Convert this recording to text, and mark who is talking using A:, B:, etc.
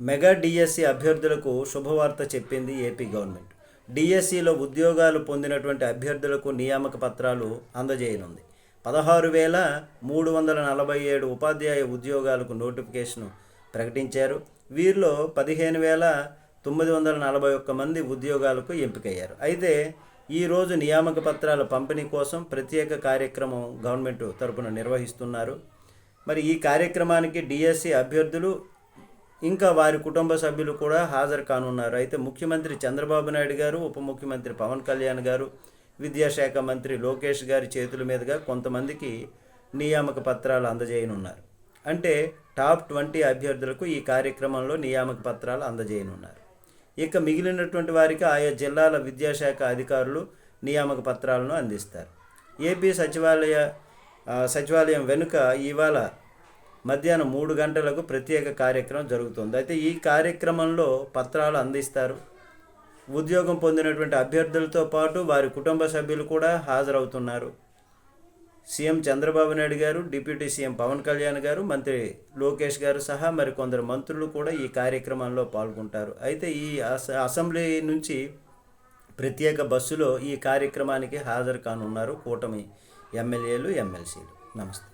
A: Mega DSC అభ్యర్థులకు శుభవార్త చెప్పింది ఏపీ గవర్నమెంట్. డిఎస్సిలో ఉద్యోగాలు పొందినటువంటి అభ్యర్థులకు నియామక పత్రాలు అందజేయనుంది. పదహారు వేల మూడు వందల నలభై ఏడు ఉపాధ్యాయ ఉద్యోగాలకు నోటిఫికేషన్ ప్రకటించారు. వీరిలో పదిహేను వేల తొమ్మిది వందల నలభై ఒక్క మంది ఉద్యోగాలకు ఎంపికయ్యారు. అయితే ఈరోజు నియామక పత్రాల పంపిణీ కోసం ప్రత్యేక కార్యక్రమం గవర్నమెంట్ తరపున నిర్వహిస్తున్నారు. మరి ఈ కార్యక్రమానికి డిఎస్సి అభ్యర్థులు ఇంకా వారి కుటుంబ సభ్యులు కూడా హాజరు కానున్నారు. అయితే ముఖ్యమంత్రి చంద్రబాబు నాయుడు గారు ఉప ముఖ్యమంత్రి పవన్ కళ్యాణ్ గారు విద్యాశాఖ మంత్రి లోకేష్ గారి చేతుల మీదుగా కొంతమందికి నియామక పత్రాలు అందజేయనున్నారు. అంటే టాప్ ట్వంటీ అభ్యర్థులకు ఈ కార్యక్రమంలో నియామక పత్రాలు అందజేయనున్నారు. ఇక మిగిలినటువంటి వారికి ఆయా జిల్లాల విద్యాశాఖ అధికారులు నియామక పత్రాలను అందిస్తారు. ఏపీ సచివాలయ సచివాలయం వెనుక ఇవాళ మధ్యాహ్నం మూడు గంటలకు ప్రత్యేక కార్యక్రమం జరుగుతుంది. అయితే ఈ కార్యక్రమంలో పత్రాలు అందిస్తారు. ఉద్యోగం పొందినటువంటి అభ్యర్థులతో పాటు వారి కుటుంబ సభ్యులు కూడా హాజరవుతున్నారు. సీఎం చంద్రబాబు నాయుడు గారు డిప్యూటీ సీఎం పవన్ కళ్యాణ్ గారు మంత్రి లోకేష్ గారు సహా మరి కొందరు మంత్రులు కూడా ఈ కార్యక్రమంలో పాల్గొంటారు. అయితే ఈ అస- అసెంబ్లీ నుంచి ప్రత్యేక బస్సులో ఈ కార్యక్రమానికి హాజరు కానున్నారు కూటమి ఎమ్మెల్యేలు ఎమ్మెల్సీలు. నమస్తే.